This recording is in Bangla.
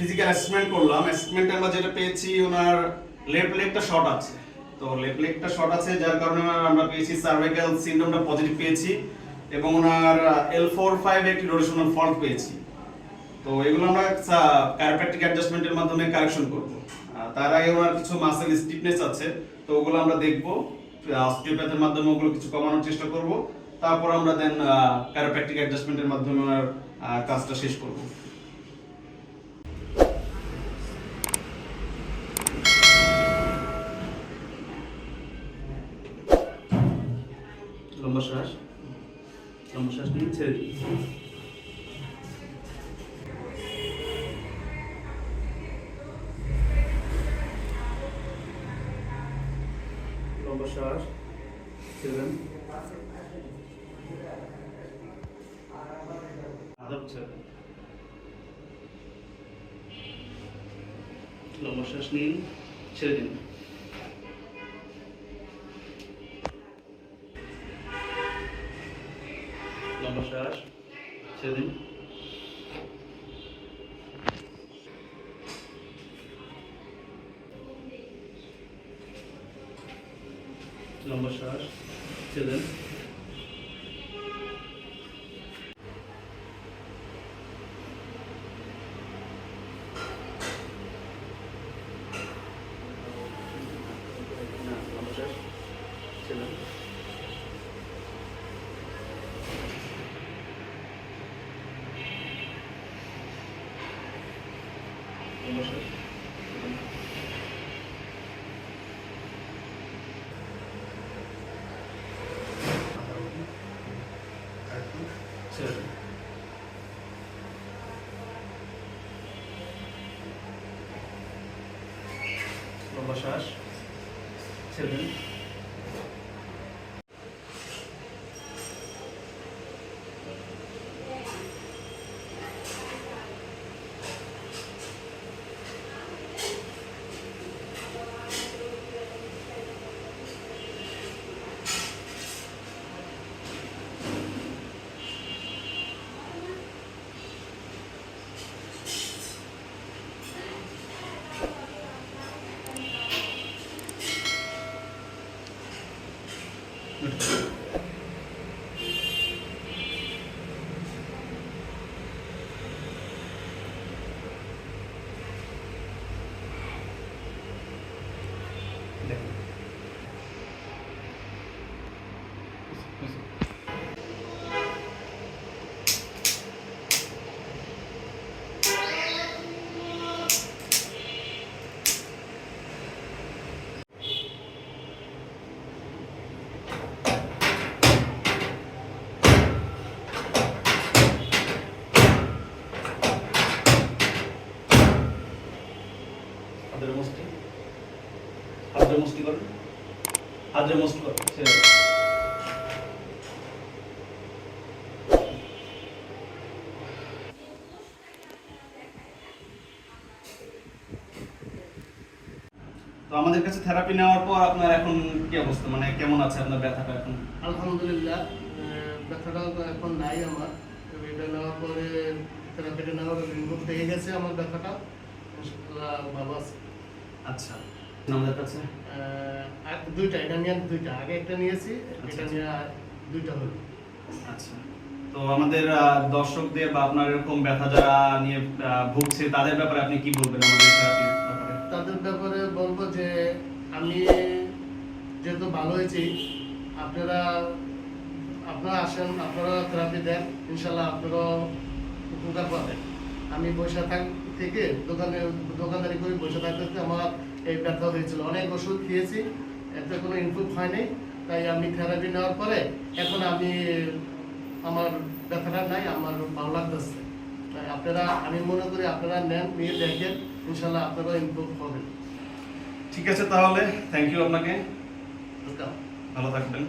ফিজিক্যাল অ্যাসেসমেন্ট করলাম। অ্যাসেসমেন্টে আমরা যেটা পেয়েছি, ওনার লেফট লেগটা শর্ট আছে। তো লেফট লেগটা শর্ট আছে, যার কারণে আমরা পেয়েছি সার্ভাইকাল সিনড্রোমটা পজিটিভ পেয়েছি এবং ওনার এল ফোর ফাইভ একটি রোটেশনাল ফল্ট পেয়েছি। তো এগুলো আমরা ক্যারোপ্র্যাকটিক অ্যাডজাস্টমেন্টের মাধ্যমে কারেকশন করব। তার আগে ওনার কিছু মাসেল স্টিফনেস আছে, তো ওগুলো আমরা দেখব। অস্টিওপ্যাথের মাধ্যমে ওগুলো কিছু কমানোর চেষ্টা করব। তারপর আমরা দেন ক্যারোপ্র্যাকটিক অ্যাডজাস্টমেন্টের মাধ্যমে ওনার কাজটা শেষ করব। লম্বা শ্বাস। লম্বা শ্বাস নিয়ে ছেড়ে দিন। লম্বা শ্বাস, ছেড়ে দেন। আদব নিন, ছেড়ে দিন। লম্বা শ্বাস ছেড়ে দিন লম্বা শ্বাস ছেড়ে দেন না, লম্বা শ্বাস ছেড়ে দেন লম্বা শ্বাস ছেড়ে দেন। ছেড়ে দিন। লম্বা শ্বাস ছেড়ে হাতের মুষ্টি হাতের মুষ্টি করুন। হাতের মুষ্টি করুন। তো আমাদের কাছে থেরাপি নেওয়ার পর আপনার এখন কি অবস্থা? মানে কেমন আছে আপনার ব্যথাটা এখন? আলহামদুলিল্লাহ ব্যথাটা এখন নাই আমার। এটা নেওয়ার পরে থেরাপিটা নেওয়ার থেকে গেছে আমার ব্যথাটা। আছে। আচ্ছা আমাদের কাছে? আর দুইটা এটা নিয়ে দুইটা। আগে একটা নিয়েছি আচ্ছা, এটা আচ্ছা। নিয়ে আর দুইটা হলো। আচ্ছা তো আমাদের দর্শকদের বা আপনার এরকম ব্যথা যারা নিয়ে ভুগছে তাদের ব্যাপারে আপনি কি বলবেন আমাদের থেরাপির ব্যাপারে তাদের ব্যাপারে বলব যে আমি যেহেতু ভালো হয়েছি আপনারা আপনারা আসেন আপনারা থেরাপি দেন ইনশাল্লাহ আপনারাও উপকার পাবেন। আমি বসে থাক থেকে দোকানে দোকানদারি করে বসে থাকতে আমার এই ব্যথা হয়েছিল। অনেক ওষুধ খেয়েছি এতে কোনো ইমপ্রুভ হয়নি। তাই আমি থেরাপি নেওয়ার পরে এখন আমি আমার ব্যথাটা নাই আমার ভালো লাগতেছে। তাই আপনারা আমি মনে করি আপনারা নেন নিয়ে দেখেন ইনশাল্লাহ আপনারাও ইমপ্রুভ হবেন। ঠিক আছে তাহলে থ্যাংক ইউ আপনাকে। ভালো থাকবেন।